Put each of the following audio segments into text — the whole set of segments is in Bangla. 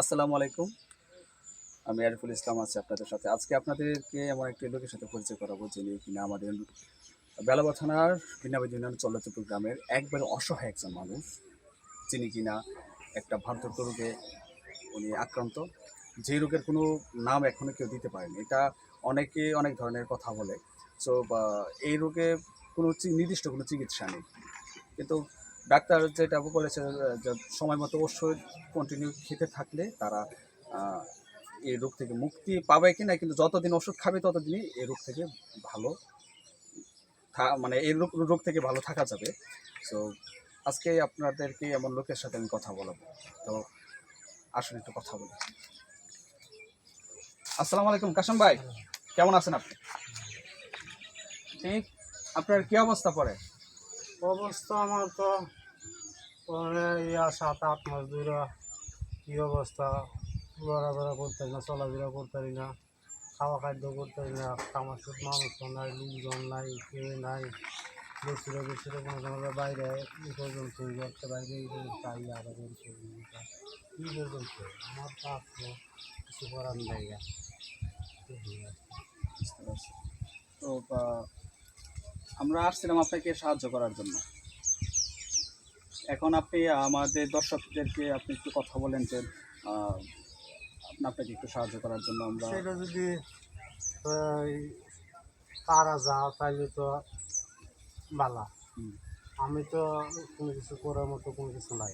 আসসালামু আলাইকুম। আমি আরিফুল ইসলাম আছি আপনাদের সাথে। আজকে আপনাদেরকে এমন একটি লোকের সাথে পরিচয় করাবো যিনি কিনা আমাদের বেলাবা থানার বিনাবাদ চলচ্চিত্র গ্রামের একবারে অসহায় একজন মানুষ, যিনি কিনা একটা ভারতত্ব রোগে উনি আক্রান্ত। যে রোগের কোনো নাম এখনও কেউ দিতে পারেনি। এটা অনেকে অনেক ধরনের কথা বলে। সো এই রোগে কোনো নির্দিষ্ট কোনো চিকিৎসা নেই। কিন্তু ডাক্তার যেটা বলেছে সময় মতো ওষুধ কন্টিনিউ খেতে থাকলে তারা এই রোগ থেকে মুক্তি পাবে কি না কিন্তু যতদিন ওষুধ খাবে ততদিনই এই রোগ থেকে ভালো মানে এই রোগ রোগ থেকে ভালো থাকা যাবে। সো আজকে আপনাদেরকে এমন লোকের সাথে আমি কথা বলাবো। তো, আসুন একটু কথা বলি। আসসালামু আলাইকুম, কাশম ভাই। কেমন আছেন আপনি? ঠিক? আপনার কি অবস্থা পরে? অবস্থা আমার তো ইয়া সাত, আট মাস ধরে কি অবস্থা? লড়াফেরা করতে না, চলাফেরা করতে পারি না, খাওয়া খাদ্য করতে পারি না আমার সুদ মানুষ নাই, লোকজন নাই, কেউ নাই। বেশিরে বেশিরে কোনো কোনো বাইরে, এই পর্যন্ত করতে বাইরে, এই পর্যন্ত তাই আর কি পর্যন্ত, আমার তো কিছু করার আর। তো আমরা আসছিলাম আপনাকে সাহায্য করার জন্য। এখন আপনি আমাদের দর্শকদেরকে আপনি একটু কথা বলেন যে আপনাকে একটু সাহায্য করার জন্য আমরা সেটা যদি তারা যাও তাহলে তো বালা। আমি তো কোনো কিছু করার মতো কোনো কিছু নাই।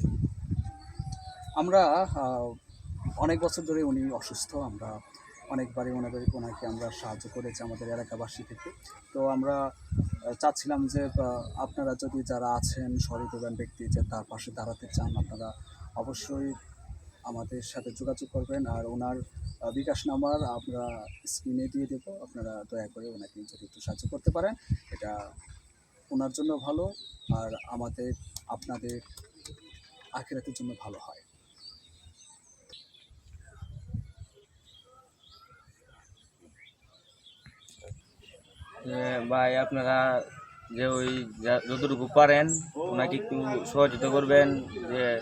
আমরা অনেক বছর ধরে উনি অসুস্থ আমরা অনেকবারই ওনাদের ওনাকে আমরা সাহায্য করেছি আমাদের এলাকাবাসী থেকে। তো আমরা চাচ্ছিলাম যে আপনারা যদি যারা আছেন সহৃদবান ব্যক্তি যে তার পাশে দাঁড়াতে চান, আপনারা অবশ্যই আমাদের সাথে যোগাযোগ করবেন আর ওনার বিকাশ নাম্বার আমরা স্ক্রিনে দিয়ে দেব। আপনারা দয়া করে ওনাকে যদি একটু সাহায্য করতে পারেন, এটা ওনার জন্য ভালো আর আমাদের, আপনাদের আখেরাতের জন্য ভালো হয়। ভাই, আপনারা যে ওই যতটুকু পারেন, ওনাকে একটু সহযোগিতা করবেন যে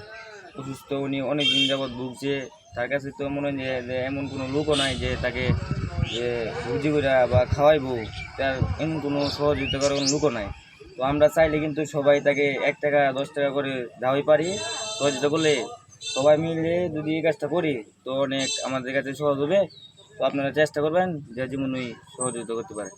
অসুস্থ উনি অনেক দিন যাবৎ ভুগছে। তার কাছে তো মনে হয় যে- এমন কোনো লোকও নাই যে তাকে, যে রুজি করে বা খাওয়াইবো। তার এমন কোনো সহযোগিতা করার কোনো লোকও নাই। তো আমরা চাইলে কিন্তু সবাই তাকে এক টাকা, দশ টাকা করে দেওয়াই পারি। সহযোগিতা করলে সবাই মিলে যদি এই কাজটা করি, তো অনেক আমাদের কাছে সহজ হবে। তো আপনারা চেষ্টা করবেন যে যেমন ওই সহযোগিতা করতে পারে